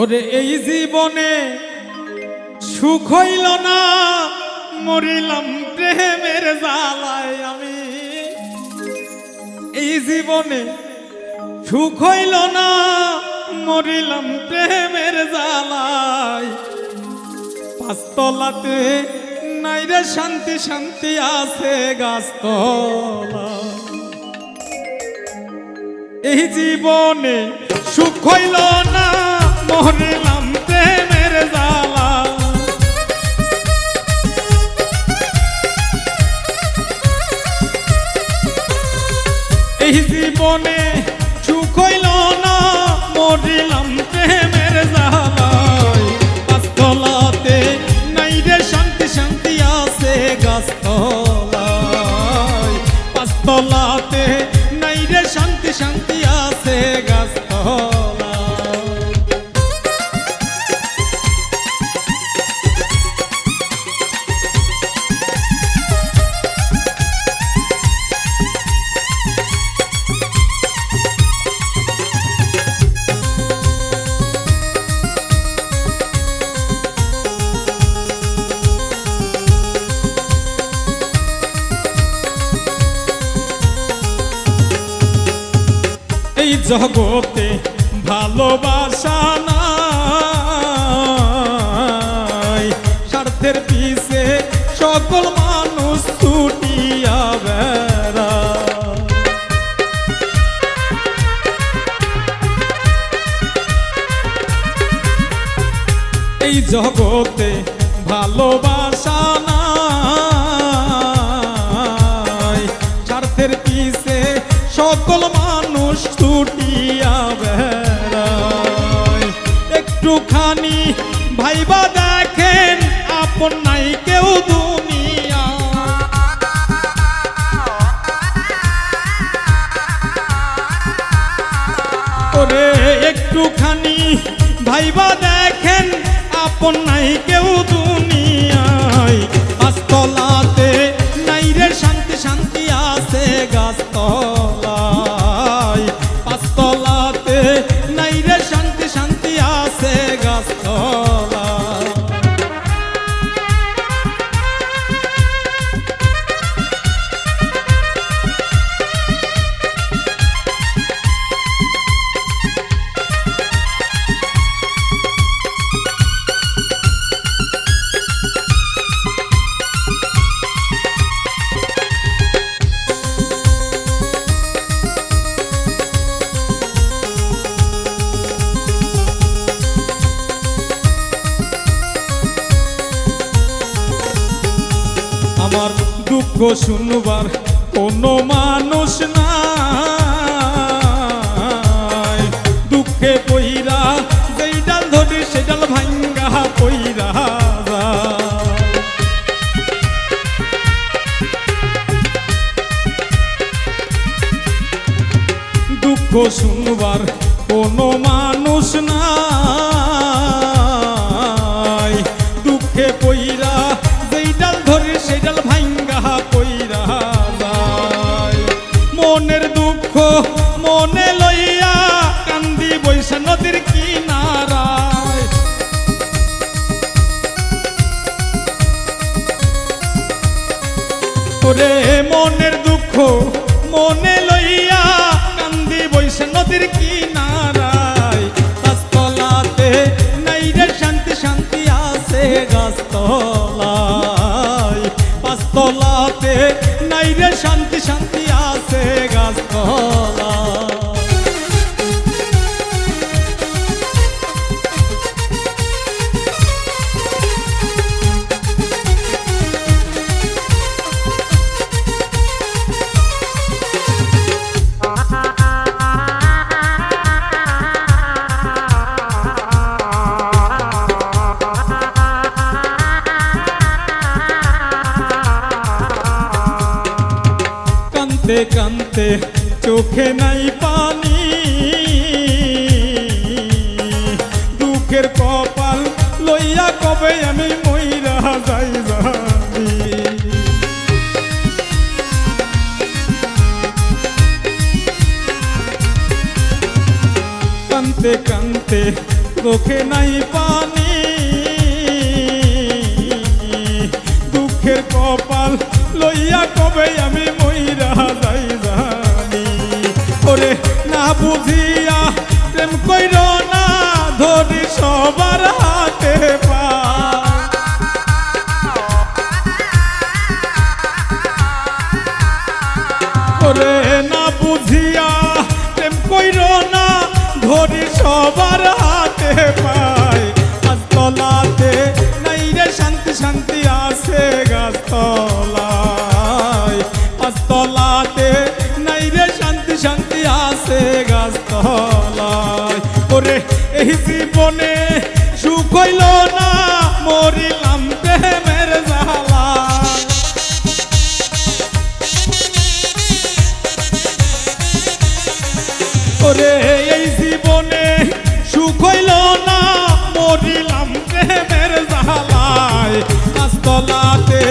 ওরে এই জীবনে সুখ হইল না, মরিলাম প্রেমের জ্বালায় আমি। এই জীবনে সুখ হইল না, মরিলাম প্রেমের জ্বালায়। পাঁচতলাতে নাই রে শান্তি শান্তি আছে গাছতলা। এই জীবনে সুখ হইল না মরিলাম প্রেমের জ্বালা। জীবনে জগতে ভালোবাসা নাই। স্বার্থের পিছে সকল মানুষ ছুটিয়া বেড়া। এই জগতে ভালোবাসা একটুখানি ভাইবা দেখেন, আপন নাই কেউ দুনিয়া। ওরে, একটুখানি ভাইবা দেখেন, আপন নাই কেউ দুনিয়ায়। গাছতলাতে নাই রে, শান্তি শান্তি আছে গাছতলায় আমার দুঃখ শুনবার কোনো মানুষ নাই। দুঃখে পইরা যেই ডাল ধরি, সে ডাল ভাঙ্গা পইরা দুঃখ শুনবার কোনো মানুষ নাই। ওরে মনের দুঃখ মনে লইয়া কান্দি বৈশে নদীর কিনারায় কান্তে চোখে নাই পানি। দুঃখের কপাল লইয়া কবে আমি মইরা যাই কান্তে কান্তে চোখে নাই পানি। দুঃখের কপাল লইয়া কবে আমি না বুঝিয়া প্রেম কইর না ধরি সবার হাতে পা। না বুঝিয়া, প্রেম কইর না ধরি সবার হাতে পাই আছে গাছতলায়। ওরে, এই জীবনে সুখ হইল না, মরিলাম প্রেমের জ্বালা ওরে, এই জীবনে সুখ হইল না, মরিলাম প্রেমের জালায় গাছতলাতে